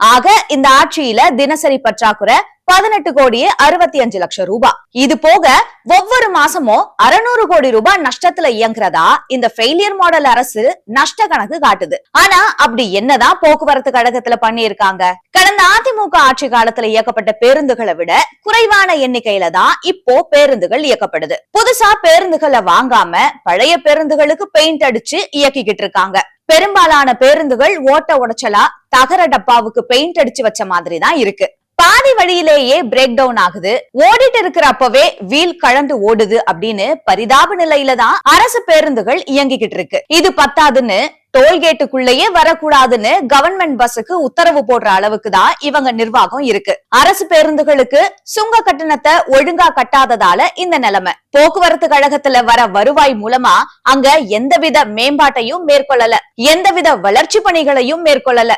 ஆக இந்த ஆட்சியில தினசரி பற்றாக்குறை பதினெட்டு கோடியே அறுபத்தி அஞ்சு லட்சம் ரூபாய். இது போக ஒவ்வொரு மாசமும் அறுநூறு கோடி ரூபாய் நஷ்டத்துல இயங்குறதா இந்த ஃபெயிலியர் மாடல் அரசு நஷ்ட கணக்கு காட்டுது. ஆனா அப்படி என்னதான் போக்குவரத்து கழகத்துல பண்ணியிருக்காங்க? கடந்த அதிமுக ஆட்சி காலத்துல இயக்கப்பட்ட பேருந்துகளை விட குறைவான எண்ணிக்கையில தான் இப்போ பேருந்துகள் இயக்கப்படுது. புதுசா பேருந்துகளை வாங்காம பழைய பேருந்துகளுக்கு பெயிண்ட் அடிச்சு இயக்கிக்கிட்டு இருக்காங்க. பெரும்பாலான பேருந்துகள் ஓட்ட உடைச்சலா தகர டப்பாவுக்கு பெயிண்ட் அடிச்சு வச்ச மாதிரி தான் இருக்கு. பாதி வழியிலேயே பிரேக் டவுன் ஆகுது. ஓடிட்டு இருக்கிற அப்பவே வீல் கழண்டு ஓடுது அப்படின்னு பரிதாப நிலையில தான் அரசு பேருந்துகள் இயங்கிக்கிட்டு இருக்கு. இது பத்தாதுன்னு டோல்கேட்டுக்குள்ளேயே வரக்கூடாதுன்னு கவர்மெண்ட் பஸ்ஸுக்கு உத்தரவு போடுற அளவுக்கு தான் இவங்க நிர்வாகம் இருக்கு. அரசு பேருந்துகளுக்கு சுங்க கட்டணத்தை ஒழுங்கா கட்டாததால இந்த நிலைமை. போக்குவரத்து கழகத்துல வர வருவாய் மூலமா அங்க எந்தவித மேம்பாட்டையும் மேற்கொள்ளல. எந்தவித வளர்ச்சி பணிகளையும் மேற்கொள்ளல.